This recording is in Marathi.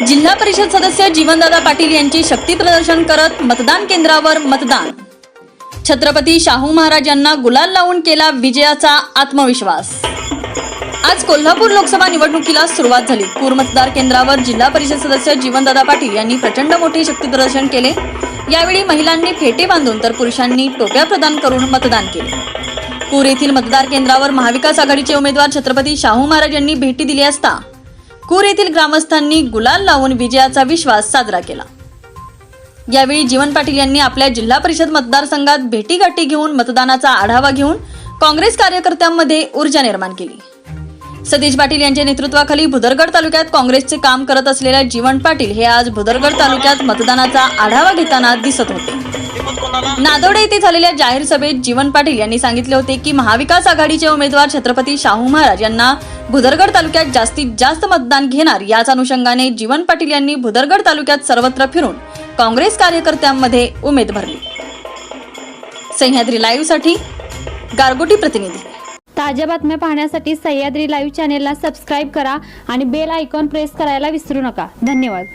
जिल्हा परिषद सदस्य जीवनदादा पाटील यांची शक्ती प्रदर्शन करत मतदान केंद्रावर मतदान. छत्रपती शाहू महाराज यांना गुलाल लावून केला विजयाचा आत्मविश्वास. आज कोल्हापूर लोकसभा निवडणुकीला सुरुवात झाली. पूर मतदार केंद्रावर जिल्हा परिषद सदस्य जीवनदादा पाटील यांनी प्रचंड मोठे शक्ती प्रदर्शन केले. यावेळी महिलांनी फेटे बांधून तर पुरुषांनी टोप्या प्रदान करून मतदान केले. पूर येथील मतदार केंद्रावर महाविकास आघाडीचे उमेदवार छत्रपती शाहू महाराज यांनी भेटी दिली असता कूर येथील ग्रामस्थांनी गुलाल लावून विजयाचा विश्वास साजरा केला. यावेळी जीवन पाटील यांनी आपल्या जिल्हा परिषद मतदारसंघात भेटीगाठी घेऊन मतदानाचा आढावा घेऊन काँग्रेस कार्यकर्त्यांमध्ये ऊर्जा निर्माण केली. सतीश पाटील यांच्या नेतृत्वाखाली भुदरगड तालुक्यात काँग्रेसचे काम करत असलेल्या जीवन पाटील हे आज भुदरगड तालुक्यात मतदानाचा आढावा घेताना दिसत होते. नादोडे येथे झालेल्या जाहीर सभेत जीवन पाटील यांनी सांगितले होते की महाविकास आघाडीचे उमेदवार छत्रपती शाहू महाराज यांना भुदरगड तालुक्यात जास्तीत जास्त मतदान घेणार याच अनुषंगाने जीवन पाटील यांनी भुदरगड तालुक्यात सर्वत्र फिरून काँग्रेस कार्यकर्त्यांमध्ये उमेद भरली. सह्याद्री लाईव्हसाठी गारगोटी प्रतिनिधी. ताज्या बातम्या पाहण्यासाठी सह्याद्री लाईव्ह चॅनेलला सबस्क्राईब करा आणि बेल आयकॉन प्रेस करायला विसरू नका. धन्यवाद.